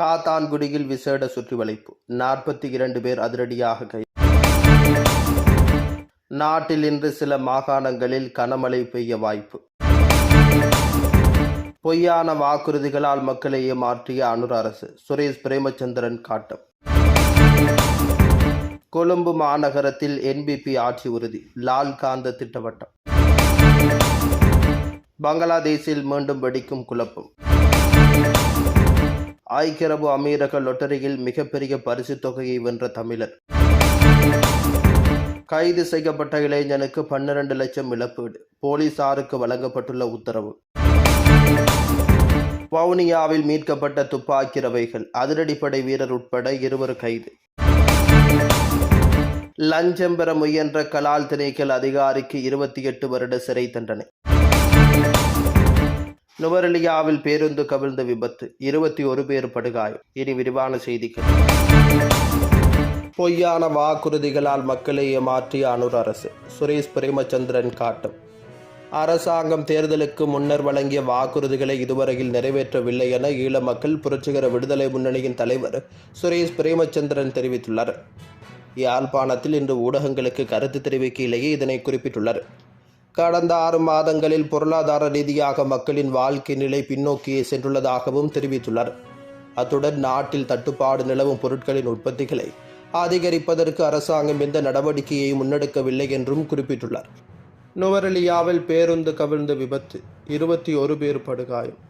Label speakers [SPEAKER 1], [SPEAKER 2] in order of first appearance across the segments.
[SPEAKER 1] காத்தான்குடியில் விசேட சுற்றிவளைப்பு. நாற்பத்தி இரண்டு பேர் அதிரடியாக கை நாட்டில் இன்று சில மாகாணங்களில் கனமழை பெய்ய வாய்ப்பு. பொய்யான வாக்குறுதிகளால் மக்களை ஏமாற்றிய அனுர் அரசு சுரேஷ் பிரேமச்சந்திரன் காட்டம். கொழும்பு மாநகரத்தில் என்பிபி ஆட்சி உறுதி லால் காந்த திட்டவட்டம். பங்களாதேஷில் மீண்டும் வெடிக்கும் குழப்பம். ஐக்கிய அமீரக லொட்டரியில் மிகப்பெரிய பரிசுத் தொகையை வென்ற தமிழர். கைது செய்யப்பட்ட இளைஞனுக்கு பன்னிரண்டு லட்சம் இழப்பீடு. போலீசாருக்கு வழங்கப்பட்டுள்ள உத்தரவு. வவுனியாவில் மீட்கப்பட்ட துப்பாக்கி ரவைகள். அதிரடிப்படை வீரர் உட்பட இருவர் கைது. லஞ்சம் பெற முயன்ற கலால் திணைக்கள் அதிகாரிக்கு இருபத்தி எட்டு வருட சிறை தண்டனை. நுவரெலியாவில் பேருந்து கவிழ்ந்த விபத்து. இருபத்தி ஒரு பேர் படுகாயம். இனி விரிவான செய்திகள். பொய்யான வாக்குறுதிகளால் மக்களை ஏமாற்றிய அனுர் அரசு. சுரேஷ் பிரேமச்சந்திரன் காட்டும். அரசாங்கம் தேர்தலுக்கு முன்னர் வழங்கிய வாக்குறுதிகளை இதுவரையில் நிறைவேற்றவில்லை என ஈழ மக்கள் புரட்சிகர விடுதலை முன்னணியின் தலைவர் சுரேஷ் பிரேமச்சந்திரன் தெரிவித்துள்ளார் யாழ்ப்பாணத்தில் இன்று ஊடகங்களுக்கு கருத்து தெரிவிக்கையிலேயே இதனை குறிப்பிட்டுள்ளார் கடந்த ஆறு மாதங்களில் பொருளாதார ரீதியாக மக்களின் வாழ்க்கை நிலை பின்னோக்கியே சென்றுள்ளதாகவும் தெரிவித்துள்ளார் அத்துடன் நாட்டில் தட்டுப்பாடு நிலவும் பொருட்களின் உற்பத்திகளை அதிகரிப்பதற்கு அரசாங்கம் எந்த நடவடிக்கையை முன்னெடுக்கவில்லை என்றும் குறிப்பிட்டுள்ளார். நுவரெலியாவில் பேருந்து கவிழ்ந்த விபத்து இருபத்தி ஒரு பேர் படுகாயம்.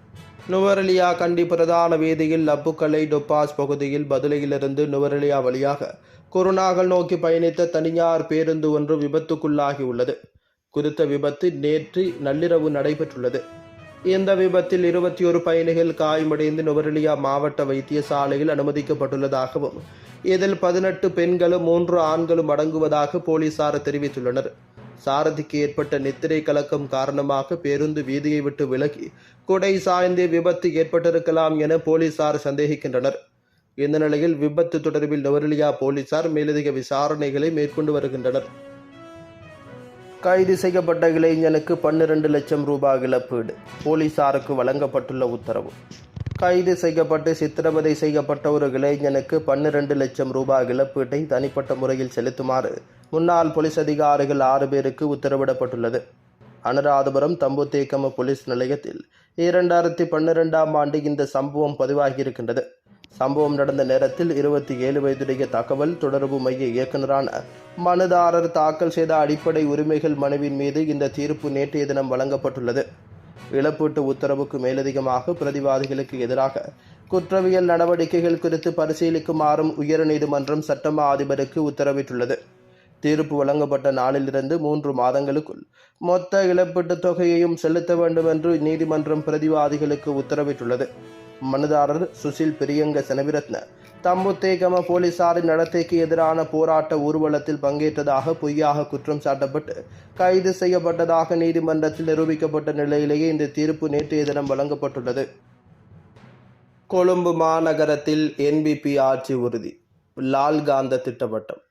[SPEAKER 1] நுவரெலியா கண்டி பிரதான வீதியில் லப்புக்கலை டொப்பாஸ் பகுதியில் பதிலையிலிருந்து நுவரெலியா வழியாக குருநாகல் நோக்கி பயணித்த தனியார் பேருந்து ஒன்று விபத்துக்குள்ளாகியுள்ளது. குறித்த விபத்து நேற்று நள்ளிரவு நடைபெற்றுள்ளது. இந்த விபத்தில் இருபத்தி ஒரு பயணிகள் காயமடைந்து நுவரெலியா மாவட்ட வைத்தியசாலையில் அனுமதிக்கப்பட்டுள்ளதாகவும் இதில் பதினெட்டு பெண்களும் மூன்று ஆண்களும் அடங்குவதாக போலீசார் தெரிவித்துள்ளனர். சாரதிக்கு ஏற்பட்ட நித்திரை கலக்கம் காரணமாக பேருந்து வீதியை விட்டு விலகி குடை சாய்ந்து விபத்து ஏற்பட்டிருக்கலாம் என போலீசார் சந்தேகிக்கின்றனர். இந்த நிலையில் விபத்து தொடர்பில் நுவரெலியா போலீசார் மேலதிக விசாரணைகளை மேற்கொண்டு வருகின்றனர். கைது செய்யப்பட்ட இளைஞனுக்கு பன்னிரண்டு லட்சம் ரூபாய் இழப்பீடு. போலீசாருக்கு வழங்கப்பட்டுள்ள உத்தரவு. கைது செய்யப்பட்டு சித்திரவதை செய்யப்பட்ட ஒரு இளைஞனுக்கு பன்னிரண்டு லட்சம் ரூபாய் இழப்பீட்டை தனிப்பட்ட முறையில் செலுத்துமாறு முன்னாள் போலீஸ் அதிகாரிகள் ஆறு பேருக்கு உத்தரவிடப்பட்டுள்ளது. அனுராதபுரம் தம்புத்தேக்கம போலீஸ் நிலையத்தில் இரண்டாயிரத்தி பன்னிரெண்டாம் ஆண்டு இந்த சம்பவம் பதிவாகியிருக்கின்றது. சம்பவம் நடந்த நேரத்தில் இருபத்தி ஏழு வயதுடைய தகவல் தொடர்பு மைய இயக்குநரான மனுதாரர் தாக்கல் செய்த அடிப்படை உரிமைகள் மனுவின் மீது இந்த தீர்ப்பு நேற்றைய தினம் வழங்கப்பட்டுள்ளது. இழப்பீட்டு உத்தரவுக்கு மேலதிகமாக பிரதிவாதிகளுக்கு எதிராக குற்றவியல் நடவடிக்கைகள் குறித்து பரிசீலிக்குமாறும் உயர்நீதிமன்றம் சட்டமா அதிபருக்கு உத்தரவிட்டுள்ளது. தீர்ப்பு வழங்கப்பட்ட நாளிலிருந்து மூன்று மாதங்களுக்குள் மொத்த இழப்பீட்டுத் தொகையையும் செலுத்த வேண்டும் என்று நீதிமன்றம் பிரதிவாதிகளுக்கு உத்தரவிட்டுள்ளது. மனுதாரர் சுசில் பிரியங்க செனவிரத்ன. தம்புத்தேகம போலீசாரின் நடத்தைக்கு எதிரான போராட்ட ஊர்வலத்தில் பங்கேற்றதாக பொய்யாக குற்றம் சாட்டப்பட்டு கைது செய்யப்பட்டதாக நீதிமன்றத்தில் நிரூபிக்கப்பட்ட நிலையிலேயே இந்த தீர்ப்பு நேற்றைய தினம் வழங்கப்பட்டுள்ளது. கொழும்பு மாநகரத்தில் என்பிபி ஆட்சி உறுதி லால்காந்த திட்டவட்டம்.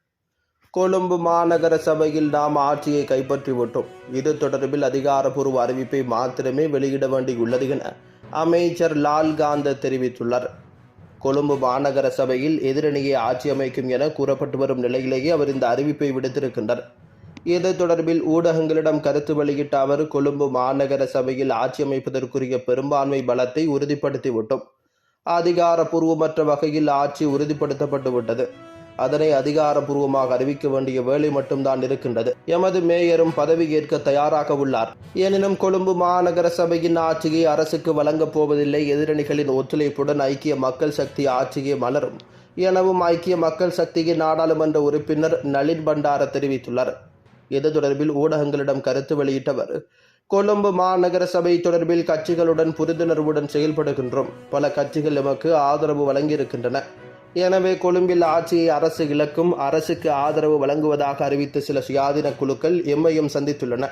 [SPEAKER 1] கொழும்பு மாநகர சபையில் நாம் ஆட்சியை கைப்பற்றிவிட்டோம் இது தொடர்பில் அதிகாரப்பூர்வ அறிவிப்பை மாத்திரமே வெளியிட வேண்டியுள்ளது என அமைச்சர் லால் காந்த தெரிவித்துள்ளார். கொழும்பு மாநகர சபையில் எதிரணியை ஆட்சி அமைக்கும் என கூறப்பட்டு வரும் நிலையிலேயே அவர் இந்த அறிவிப்பை விடுத்திருக்கின்றார். இது தொடர்பில் ஊடகங்களிடம் கருத்து வெளியிட்ட அவர் கொழும்பு மாநகர சபையில் ஆட்சி அமைப்பதற்குரிய பெரும்பான்மை பலத்தை உறுதிப்படுத்திவிட்டோம் அதிகாரப்பூர்வமற்ற வகையில் ஆட்சி உறுதிப்படுத்தப்பட்டு விட்டது. அதனை அதிகாரபூர்வமாக அறிவிக்க வேண்டிய வேலை மட்டும்தான் இருக்கின்றது. எமது மேயரும் பதவி ஏற்க தயாராக உள்ளார். எனினும் கொழும்பு மாநகர சபையின் ஆட்சியை அரசுக்கு வழங்கப் போவதில்லை. எதிரணிகளின் ஒத்துழைப்புடன் ஐக்கிய மக்கள் சக்தி ஆட்சியை மலரும் எனவும் ஐக்கிய மக்கள் சக்தியின் நாடாளுமன்ற உறுப்பினர் நளின் பண்டார தெரிவித்துள்ளார். இது தொடர்பில் ஊடகங்களிடம் கருத்து வெளியிட்டவர் கொழும்பு மாநகர சபை தொடர்பில் கட்சிகளுடன் புரிந்துணர்வுடன் செயல்படுகின்றோம். பல கட்சிகள் எமக்கு ஆதரவு வழங்கியிருக்கின்றன. எனவே கொழும்பில் ஆட்சியை அரசு இழக்கும் அரசுக்கு ஆதரவு வழங்குவதாக அறிவித்த சில சுயாதீன குழுக்கள் எம்மையும் சந்தித்துள்ளன.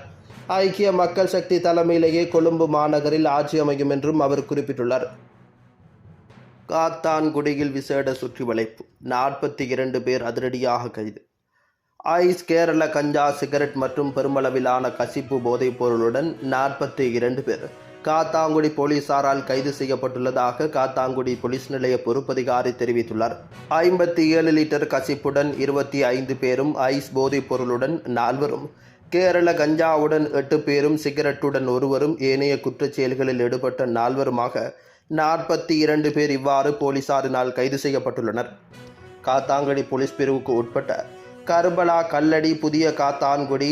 [SPEAKER 1] ஐக்கிய மக்கள் சக்தி தலைமையிலேயே கொழும்பு மாநகரில் ஆட்சி அமையும் என்றும் அவர் குறிப்பிட்டுள்ளார். காத்தான்குடியில் விசேட சுற்றி வளைப்பு நாற்பத்தி இரண்டு பேர் அதிரடியாக கைது. ஐஸ் கேரள கஞ்சா சிகரெட் மற்றும் பெருமளவிலான கசிப்பு போதைப் பொருளுடன் நாற்பத்தி இரண்டு பேர் காத்தாங்குடி போலீசாரால் கைது செய்யப்பட்டுள்ளதாக காத்தாங்குடி போலீஸ் நிலைய பொறுப்பதிகாரி தெரிவித்துள்ளார். ஐம்பத்தி ஏழு லிட்டர் கசிப்புடன் இருபத்தி ஐந்து பேரும் ஐஸ் போதைப் பொருளுடன் நால்வரும் கேரள கஞ்சாவுடன் எட்டு பேரும் சிகரெட்டுடன் ஒருவரும் ஏனைய குற்றச் செயல்களில் ஈடுபட்ட நால்வருமாக நாற்பத்தி இரண்டு பேர் இவ்வாறு போலீசாரினால் கைது செய்யப்பட்டுள்ளனர். காத்தாங்குடி போலீஸ் பிரிவுக்கு உட்பட்ட கருபலா கல்லடி புதிய காத்தான்குடி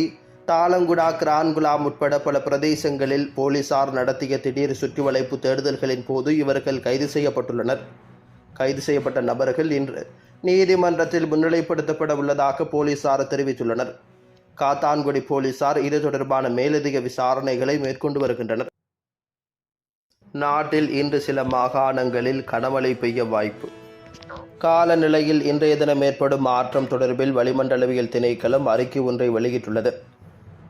[SPEAKER 1] தாளங்குடா கிரான்குலாம் உட்பட பல பிரதேசங்களில் போலீசார் நடத்திய திடீர் சுற்றிவளைப்பு தேடுதல்களின் போது இவர்கள் கைது செய்யப்பட்டுள்ளனர். கைது செய்யப்பட்ட நபர்கள் இன்று நீதிமன்றத்தில் முன்னிலைப்படுத்தப்பட உள்ளதாக போலீசார் தெரிவித்துள்ளனர். காத்தான்குடி போலீசார் இது தொடர்பான மேலதிக விசாரணைகளை மேற்கொண்டு வருகின்றனர். நாட்டில் இன்று சில மாகாணங்களில் கனமழை பெய்ய வாய்ப்பு. காலநிலையில் இன்றைய தினம் ஏற்படும் மாற்றம் தொடர்பில் வளிமண்டலவியல் திணைக்களம் அறிக்கை ஒன்றை வெளியிட்டுள்ளது.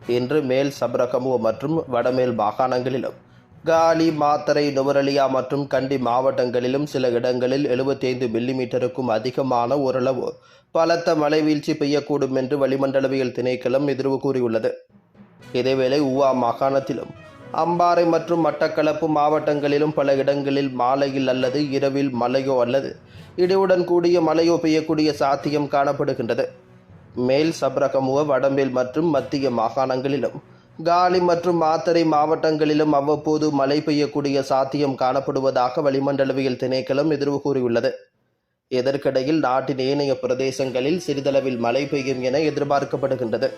[SPEAKER 1] இன்று மேல் சப்ரகமுவ மற்றும் வடமேல் மாகாணங்களிலும் காலி மாத்தரை நுவரலியா மற்றும் கண்டி மாவட்டங்களிலும் சில இடங்களில் 75 மில்லிமீட்டருக்கும் அதிகமான ஓரளவு பலத்த மழை வீழ்ச்சி பெய்யக்கூடும் என்று வளிமண்டலவியல் திணைக்களம் எதிர்வு கூறியுள்ளது. இதேவேளை உவா மாகாணத்திலும் அம்பாறை மற்றும் மட்டக்களப்பு மாவட்டங்களிலும் பல இடங்களில் மாலையில் அல்லது இரவில் மழையோ அல்லது இடியுடன் கூடிய மழையோ பெய்யக்கூடிய சாத்தியம் காணப்படுகின்றது. மேல் சப்ரகமுவ வடமேல் மற்றும் மத்திய மாகாணங்களிலும். காலி மற்றும் மாத்தறை மாவட்டங்களிலும் அவ்வப்போது மழை பெய்யக்கூடிய சாத்தியம் காணப்படுவதாக வளிமண்டலவியல் திணைக்களம் எதிர்வு கூறியுள்ளது. இதற்கிடையில் நாட்டின் ஏனைய பிரதேசங்களில் சிறிதளவில் மழை பெய்யும் என எதிர்பார்க்கப்படுகின்றது.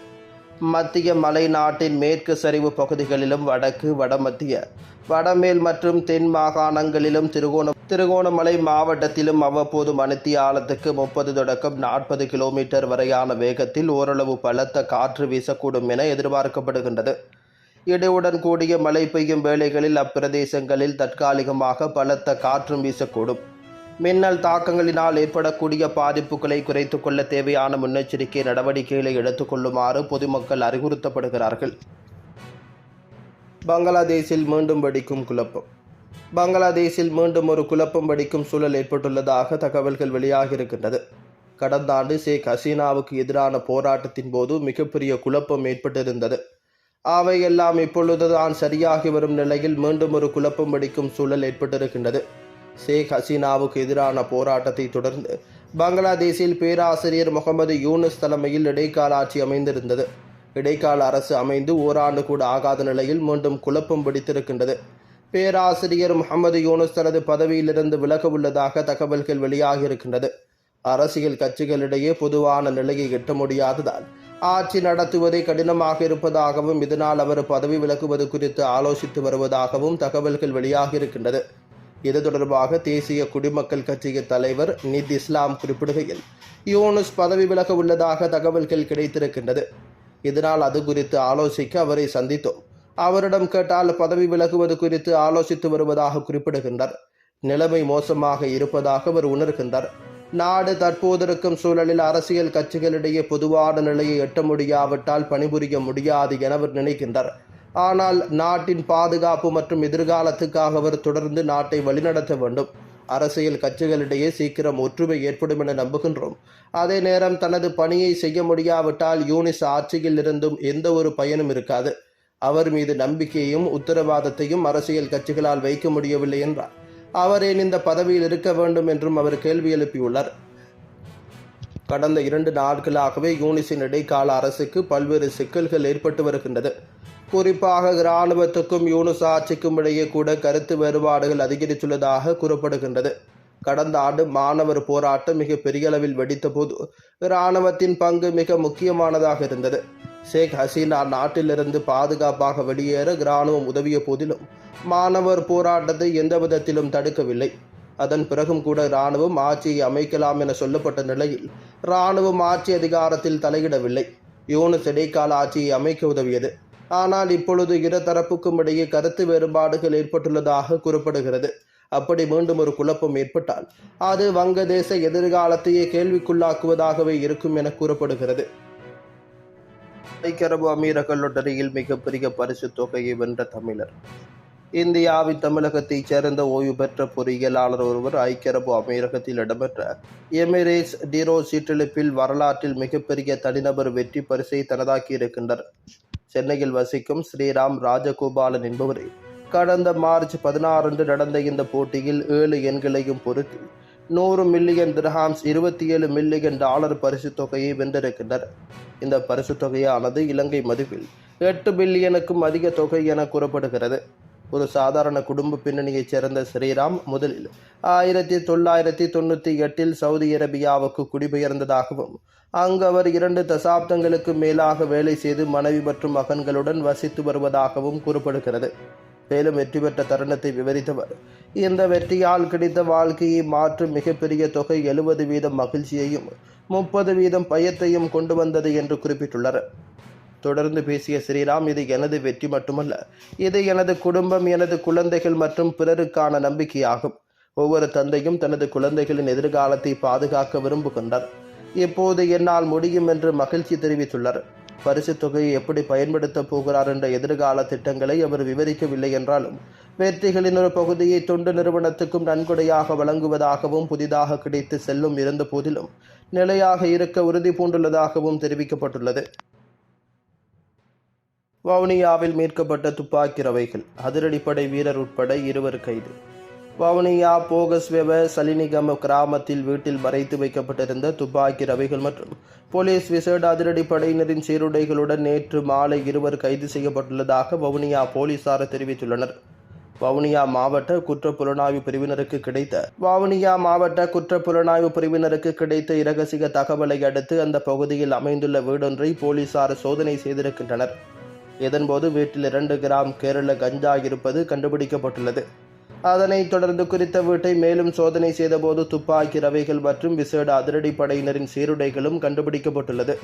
[SPEAKER 1] மத்திய மலை நாட்டின் மேற்கு சரிவு பகுதிகளிலும் வடக்கு வடமத்திய வடமேல் மற்றும் தென் மாகாணங்களிலும் திருகோணம் திருகோணமலை மாவட்டத்திலும் அவ்வப்போது மணித்தியாலத்துக்கு முப்பது தொடக்கம் நாற்பது கிலோமீட்டர் வரையான வேகத்தில் ஓரளவு பலத்த காற்று வீசக்கூடும் என எதிர்பார்க்கப்படுகின்றது. இடியுடன் கூடிய மழை பெய்யும் வேளைகளில் அப்பிரதேசங்களில் தற்காலிகமாக பலத்த காற்றும் வீசக்கூடும். மின்னல் தாக்கங்களினால் ஏற்படக்கூடிய பாதிப்புகளை குறைத்துக் கொள்ள தேவையான முன்னெச்சரிக்கை நடவடிக்கைகளை எடுத்துக்கொள்ளுமாறு பொதுமக்கள் அறிவுறுத்தப்படுகிறார்கள். பங்களாதேஷில் மீண்டும் வெடிக்கும் குழப்பம். பங்களாதேஷில் மீண்டும் ஒரு குழப்பம் வெடிக்கும் சூழல் ஏற்பட்டுள்ளதாக தகவல்கள் வெளியாகியிருக்கின்றது கடந்த ஆண்டு ஷேக் ஹசீனாவுக்கு எதிரான போராட்டத்தின் போது மிகப்பெரிய குழப்பம் ஏற்பட்டிருந்தது. அவையெல்லாம் இப்பொழுதுதான் சரியாகி வரும் நிலையில் மீண்டும் ஒரு குழப்பம் வெடிக்கும் சூழல் ஏற்பட்டிருக்கின்றது. ஷேக் ஹசீனாவுக்கு எதிரான போராட்டத்தை தொடர்ந்து பங்களாதேஷில் பேராசிரியர் முகமது யூனுஸ் தலைமையில் இடைக்கால ஆட்சி அமைந்திருந்தது. இடைக்கால அரசு அமைந்து ஓராண்டு கூட ஆகாத நிலையில் மீண்டும் குழப்பம் பிடித்திருக்கின்றது. பேராசிரியர் முகமது யூனுஸ் தனது பதவியிலிருந்து விலக உள்ளதாக தகவல்கள் வெளியாகியிருக்கின்றது. அரசியல் கட்சிகளிடையே பொதுவான நிலையை எட்ட முடியாததால் ஆட்சி நடத்துவதே கடினமாக இருப்பதாகவும் இதனால் அவர் பதவி விலகுவது குறித்து ஆலோசித்து வருவதாகவும் தகவல்கள் வெளியாகியிருக்கின்றது. இது தொடர்பாக தேசிய குடிமக்கள் கட்சியின் தலைவர் நித் இஸ்லாம் குறிப்பிடுகையில் யூனுஸ் பதவி விலக உள்ளதாக தகவல்கள் கிடைத்திருக்கின்றது. இதனால் அது குறித்து ஆலோசிக்க அவரை சந்தித்தோம். அவரிடம் கேட்டால் பதவி விலகுவது குறித்து ஆலோசித்து வருவதாக குறிப்பிடுகின்றார். நிலைமை மோசமாக இருப்பதாக அவர் உணர்கின்றார். நாடு தற்போதிருக்கும் சூழலில் அரசியல் கட்சிகளிடையே பொதுவான நிலையை எட்ட முடியாவிட்டால் பணிபுரிய முடியாது என அவர் நினைக்கின்றார். ஆனால் நாட்டின் பாதுகாப்பு மற்றும் எதிர்காலத்துக்காக அவர் தொடர்ந்து நாட்டை வழிநடத்த வேண்டும். அரசியல் கட்சிகளிடையே சீக்கிரம் ஒற்றுமை ஏற்படும் என நம்புகின்றோம். அதே நேரம் தனது பணியை செய்ய முடியாவிட்டால் யூனிஸ் ஆட்சியில் இருந்தும் எந்த ஒரு பயனும் இருக்காது. அவர் மீது நம்பிக்கையும் உத்தரவாதத்தையும் அரசியல் கட்சிகளால் வைக்க முடியவில்லை என்றார். அவர் ஏன் இந்த பதவியில் இருக்க வேண்டும் என்றும் அவர் கேள்வி எழுப்பியுள்ளார். கடந்த இரண்டு நாட்களாகவே யூனிஸின் இடைக்கால அரசுக்கு பல்வேறு சிக்கல்கள் ஏற்பட்டு வருகின்றது. குறிப்பாக இராணுவத்துக்கும் யூனுஸ் ஆட்சிக்கும் இடையே கூட கருத்து வேறுபாடுகள் அதிகரித்துள்ளதாக கூறப்படுகின்றது. கடந்த ஆண்டு மாணவர் போராட்டம் மிக பெரிய அளவில் வெடித்தபோது இராணுவத்தின் பங்கு மிக முக்கியமானதாக இருந்தது. ஷேக் ஹசீனா நாட்டிலிருந்து பாதுகாப்பாக வெளியேற இராணுவம் உதவிய போதிலும் மாணவர் போராட்டத்தை எந்த விதத்திலும் தடுக்கவில்லை. அதன் பிறகும் கூட இராணுவம் ஆட்சியை அமைக்கலாம் என சொல்லப்பட்ட நிலையில் இராணுவம் ஆட்சி அதிகாரத்தில் தலையிடவில்லை. யூனுஸ் இடைக்கால ஆட்சியை அமைக்க உதவியது. ஆனால் இப்பொழுது இரு தரப்புக்கும் இடையே கருத்து வேறுபாடுகள் ஏற்பட்டுள்ளதாக கூறப்படுகிறது. அப்படி மீண்டும் ஒரு குழப்பம் ஏற்பட்டால் அது வங்கதேச எதிர்காலத்தையே கேள்விக்குள்ளாக்குவதாகவே இருக்கும் என கூறப்படுகிறது. ஐக்கிய அரபு அமீரக லொட்டரியில் மிகப்பெரிய பரிசு தொகையை வென்ற தமிழர். இந்தியாவின் தமிழகத்தைச் சேர்ந்த ஓய்வு பெற்ற பொறியியலாளர் ஒருவர் ஐக்கிய அரபு அமீரகத்தில் இடம்பெற்ற எமிரேட்ஸ் டிரோ சீட்டெழுப்பில் வரலாற்றில் மிகப்பெரிய தனிநபர் வெற்றி பரிசை தனதாக்கி இருக்கின்றார். சென்னையில் வசிக்கும் ஸ்ரீராம் ராஜகோபாலன் என்பவரை கடந்த மார்ச் பதினாறு அன்று நடந்த இந்த போட்டியில் ஏழு எண்களையும் பொறுத்து நூறு மில்லியன் திரஹாம்ஸ் இருபத்தி ஏழு மில்லியன் டாலர் பரிசுத் தொகையை வென்றிருக்கின்றனர். இந்த பரிசுத் தொகையானது இலங்கை மதிப்பில் எட்டு பில்லியனுக்கும் அதிக தொகை என கூறப்படுகிறது. ஒரு சாதாரண குடும்ப பின்னணியைச் சேர்ந்த ஸ்ரீராம் முதலில் ஆயிரத்தி தொள்ளாயிரத்தி தொண்ணூற்றி எட்டில் சவுதி அரேபியாவுக்கு குடிபெயர்ந்ததாகவும் அங்கு அவர் இரண்டு தசாப்தங்களுக்கு மேலாக வேலை செய்து மனைவி மற்றும் மகன்களுடன் வசித்து வருவதாகவும் கூறப்படுகிறது. மேலும் வெற்றி பெற்ற தருணத்தை விவரித்தவர். இந்த வெற்றியால் கிடைத்த வாழ்க்கையை மாற்றும் மிகப்பெரிய தொகை எழுபது வீதம் மகிழ்ச்சியையும் முப்பது வீதம் பயத்தையும் கொண்டு வந்தது என்று குறிப்பிட்டுள்ளார் தொடர்ந்து பேசிய ஸ்ரீராம் இது எனது வெற்றி மட்டுமல்ல இது எனது குடும்பம் எனது குழந்தைகள் மற்றும் பிறருக்கான நம்பிக்கையாகும். ஒவ்வொரு தந்தையும் தனது குழந்தைகளின் எதிர்காலத்தை பாதுகாக்க விரும்புகின்றார். இப்போது என்னால் முடியும் என்று மகிழ்ச்சி தெரிவித்துள்ளார். பரிசு தொகையை எப்படி பயன்படுத்தப் போகிறார் என்ற எதிர்கால திட்டங்களை அவர் விவரிக்கவில்லை என்றாலும் வெற்றிகளின் ஒரு பகுதியை தொண்டு நிறுவனத்துக்கும் நன்கொடையாக வழங்குவதாகவும் புதிதாக கிடைத்து செல்லும் இருந்த போதிலும் நிலையாக இருக்க உறுதி பூண்டுள்ளதாகவும் தெரிவிக்கப்பட்டுள்ளது. வவுனியாவில் மீட்கப்பட்ட துப்பாக்கி ரவைகள் அதிரடிப்படை வீரர் உட்பட இருவர் கைது. வவுனியா போகஸ்வெவ சலினிகம கிராமத்தில் வீட்டில் மறைத்து வைக்கப்பட்டிருந்த துப்பாக்கி ரவைகள் மற்றும் போலீஸ் விசேட அதிரடிப்படையினரின் சீருடைகளுடன் நேற்று மாலை இருவர் கைது செய்யப்பட்டுள்ளதாக வவுனியா போலீசார் தெரிவித்துள்ளனர். வவுனியா மாவட்ட குற்றப்புலனாய்வு பிரிவினருக்கு கிடைத்த வவுனியா மாவட்ட குற்றப்புலனாய்வு பிரிவினருக்கு கிடைத்த இரகசிய தகவலை அடுத்து அந்த பகுதியில் அமைந்துள்ள வீடொன்றை போலீசார் சோதனை செய்திருக்கின்றனர். இதன்போது வீட்டில் இரண்டு கிராம் கேரள கஞ்சா இருப்பது கண்டுபிடிக்கப்பட்டுள்ளது. அதனைத் தொடர்ந்து குறித்த வீட்டை மேலும் சோதனை செய்தபோது துப்பாக்கி ரவைகள் மற்றும் விசேட அதிரடிப்படையினரின் சீருடைகளும் கண்டுபிடிக்கப்பட்டுள்ளது.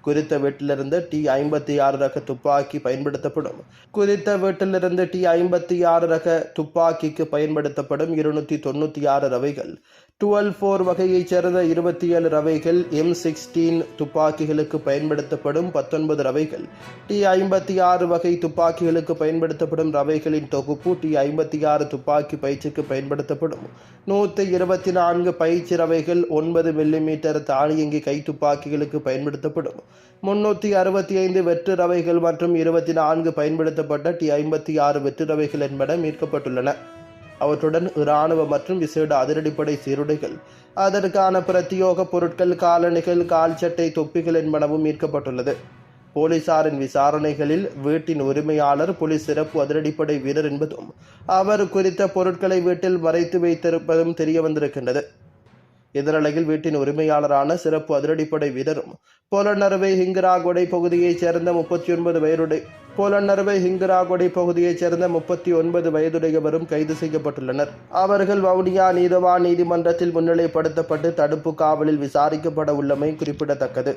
[SPEAKER 1] குறித்த வீட்டிலிருந்து டி ஐம்பத்தி ஆறு ரக துப்பாக்கி பயன்படுத்தப்படும். குறித்த வீட்டிலிருந்து டி ஐம்பத்தி ஆறு ரக துப்பாக்கிக்கு பயன்படுத்தப்படும் இருநூற்றி தொண்ணூற்றி ஆறு ரவைகள். டுவெல் ஃபோர் வகையைச் சேர்ந்த இருபத்தி ஏழு ரவைகள் எம் சிக்ஸ்டீன் துப்பாக்கிகளுக்கு பயன்படுத்தப்படும் பத்தொன்பது ரவைகள் டி ஐம்பத்தி ஆறு வகை துப்பாக்கிகளுக்கு பயன்படுத்தப்படும் ரவைகளின் தொகுப்பு டி ஐம்பத்தி ஆறு துப்பாக்கி பயிற்சிக்கு பயன்படுத்தப்படும். நூற்றி இருபத்தி நான்கு பயிற்சி ரவைகள் ஒன்பது மில்லிமீட்டர் தானியங்கி கை துப்பாக்கிகளுக்கு பயன்படுத்தப்படும். முன்னூற்றி அறுபத்தி ஐந்து வெற்று ரவைகள் மற்றும் இருபத்தி நான்கு பயன்படுத்தப்பட்ட டி ஐம்பத்தி ஆறு வெற்று ரவைகள் என்பன மீட்கப்பட்டுள்ளன. அவற்றுடன் இராணுவ மற்றும் விசேட அதிரடிப்படை சீருடைகள் அதற்கான பிரத்யோக பொருட்கள் காலணிகள் கால் சட்டை தொப்பிகள் என்பனவும் மீட்கப்பட்டுள்ளது. போலீசாரின் விசாரணைகளில் வீட்டின் உரிமையாளர் புலி சிறப்பு அதிரடிப்படை வீரர் என்பதும் அவர் குறித்த பொருட்களை வீட்டில் மறைத்து வைத்திருப்பதும் தெரிய வந்திருக்கின்றது இதரலையில் வீட்டின் உரிமையாளரான சிறப்பு அதிரடிப்படை வீரரும் போலநறுவை ஹிங்கராகொடை பகுதியைச் சேர்ந்த முப்பத்தி ஒன்பது வயதுடைய போலநறுவை ஹிங்கராகொடை பகுதியைச் சேர்ந்த முப்பத்தி ஒன்பது வயதுடையவரும் கைது செய்யப்பட்டுள்ளனர். அவர்கள் வவுனியா நீதவான் நீதிமன்றத்தில் முன்னிலைப்படுத்தப்பட்டு தடுப்பு காவலில் விசாரிக்கப்பட உள்ளமை குறிப்பிடத்தக்கது.